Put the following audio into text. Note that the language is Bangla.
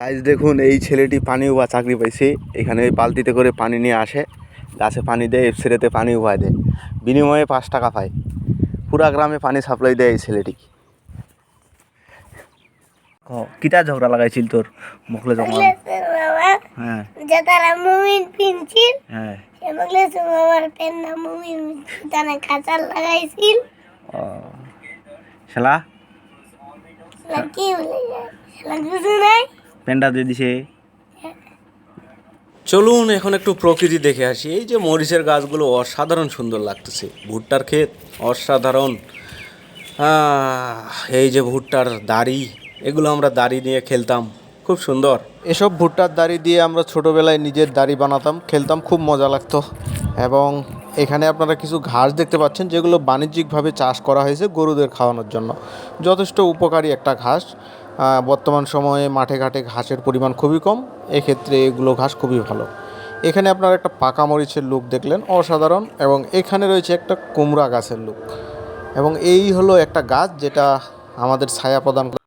আজ দেখুন এই ছেলেটি পানি উবা চাকরি পাইছে। এখানে এই বালতিতে করে পানি নিয়ে আসে। গাছে পানি দেয় এফসিরেতে পানি উবায় দেয়। বিনিময়ে পাঁচ টাকা পায়। পুরা গ্রামে পানি সাপ্লাই দেয় এই ছেলেটি। ক কিতা ঝগড়া লাগাইছিল তোর? মুখলে হ্যাঁ। যে তারা মুমিন পিনছিল হ্যাঁ। সে মগলেশ্বর বাবার পেন্না মুমিন তারা কাঁচাল লাগাইছিল। ও। শালা? কি বলে? যায় কিছু নাই পেন্ডা দিয়ে দিছে। চলুন এখন একটু প্রকৃতি দেখে আসি। এই যে মরিচের গাছগুলো অসাধারণ সুন্দর লাগতেছে। ভুট্টার ক্ষেত অসাধারণ। এই যে ভুট্টার দাড়ি এগুলো আমরা দাড়ি নিয়ে খেলতাম। খুব সুন্দর। এসব ভুট্টার দাড়ি দিয়ে আমরা ছোটোবেলায় নিজের দাড়ি বানাতাম খেলতাম খুব মজা লাগতো। এবং এখানে আপনারা কিছু ঘাস দেখতে পাচ্ছেন যেগুলো বাণিজ্যিকভাবে চাষ করা হয়েছে গরুদের খাওয়ানোর জন্য। যথেষ্ট উপকারী একটা ঘাস। বর্তমান সময়ে মাঠে ঘাটে ঘাসের পরিমাণ খুবই কম, এক্ষেত্রে এগুলো ঘাস খুবই ভালো। এখানে আপনার একটা পাকা মরিচের লুক দেখলেন, অসাধারণ, এবং এখানে রয়েছে একটা কুমড়া গাছের লুক এবং এই হলো একটা গাছ যেটা আমাদের ছায়া প্রদান